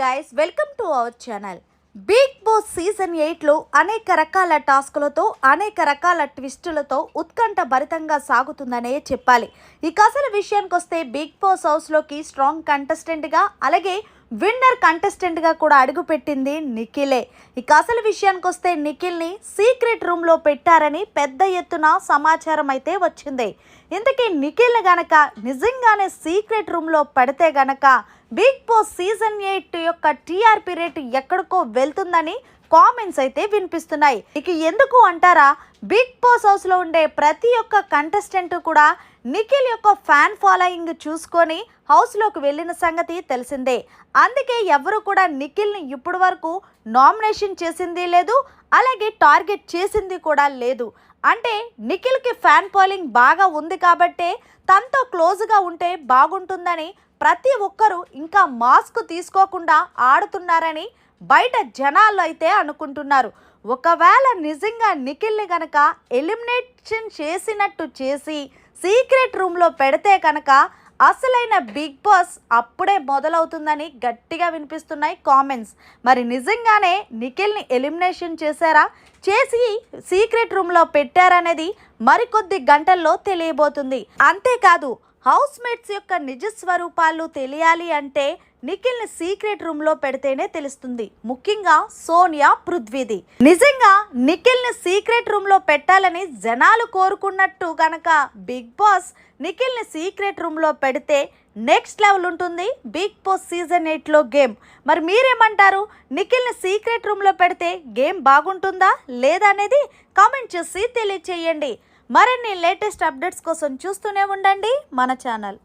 Guys welcome to our channel Bigg Boss season ఎయిట్లో అనేక రకాల టాస్కులతో అనేక రకాల ట్విస్టులతో ఉత్కంఠ భరితంగా సాగుతుందనే చెప్పాలి. ఇక అసలు విషయానికి వస్తే బిగ్ బాస్ హౌస్లోకి స్ట్రాంగ్ కంటెస్టెంట్గా అలాగే విన్నర్ కంటెస్టెంట్గా కూడా అడుగుపెట్టింది నిఖిలే. ఇక అసలు విషయానికి వస్తే నిఖిల్ని సీక్రెట్ రూమ్లో పెట్టారని పెద్ద ఎత్తున సమాచారం అయితే వచ్చింది. ఇంతకీ నిఖిల్ గనక నిజంగానే సీక్రెట్ రూమ్లో పెడితే గనక బిగ్ బాస్ సీజన్ ఎయిట్ యొక్క టీఆర్పీ రేట్ ఎక్కడికో వెళ్తుందని కామెంట్స్ అయితే వినిపిస్తున్నాయి. ఇక ఎందుకు అంటారా? బిగ్ బాస్ హౌస్లో ఉండే ప్రతి ఒక్క కంటెస్టెంట్ కూడా నిఖిల్ యొక్క ఫ్యాన్ ఫాలోయింగ్ చూసుకొని హౌస్లోకి వెళ్ళిన సంగతి తెలిసిందే. అందుకే ఎవరు కూడా నిఖిల్ని ఇప్పటి వరకు నామినేషన్ చేసింది లేదు అలాగే టార్గెట్ చేసింది కూడా లేదు. అంటే నిఖిల్కి ఫ్యాన్ ఫాలోయింగ్ బాగా ఉంది కాబట్టే తనతో క్లోజ్గా ఉంటే బాగుంటుందని ప్రతి ఒక్కరూ ఇంకా మాస్క్ తీసుకోకుండా ఆడుతున్నారని బయట జనాలు అయితే అనుకుంటున్నారు. ఒకవేళ నిజంగా నిఖిల్ని గనక ఎలిమినేషన్ చేసినట్టు చేసి సీక్రెట్ రూమ్లో పెడితే కనుక అసలైన బిగ్ బాస్ అప్పుడే మొదలవుతుందని గట్టిగా వినిపిస్తున్నాయి కామెంట్స్. మరి నిజంగానే నిఖిల్ని ఎలిమినేషన్ చేశారా? చేసి సీక్రెట్ రూమ్లో పెట్టారనేది మరికొద్ది గంటల్లో తెలియబోతుంది. అంతేకాదు హౌస్ మేట్స్ యొక్క నిజ స్వరూపాలు తెలియాలి అంటే నిఖిల్ని సీక్రెట్ రూమ్లో పెడితేనే తెలుస్తుంది. ముఖ్యంగా సోనియా పృథ్వీది. నిజంగా నిఖిల్ని సీక్రెట్ రూమ్లో పెట్టాలని జనాలు కోరుకున్నట్టు గనక బిగ్ బాస్ నిఖిల్ని సీక్రెట్ రూమ్లో పెడితే నెక్స్ట్ లెవెల్ ఉంటుంది బిగ్ బాస్ సీజన్ ఎయిట్లో గేమ్. మరి మీరేమంటారు? నిఖిల్ని సీక్రెట్ రూమ్లో పెడితే గేమ్ బాగుంటుందా లేదా అనేది కామెంట్ చేసి తెలియచేయండి. మరిన్ని లేటెస్ట్ అప్డేట్స్ కోసం చూస్తూనే ఉండండి మన ఛానల్.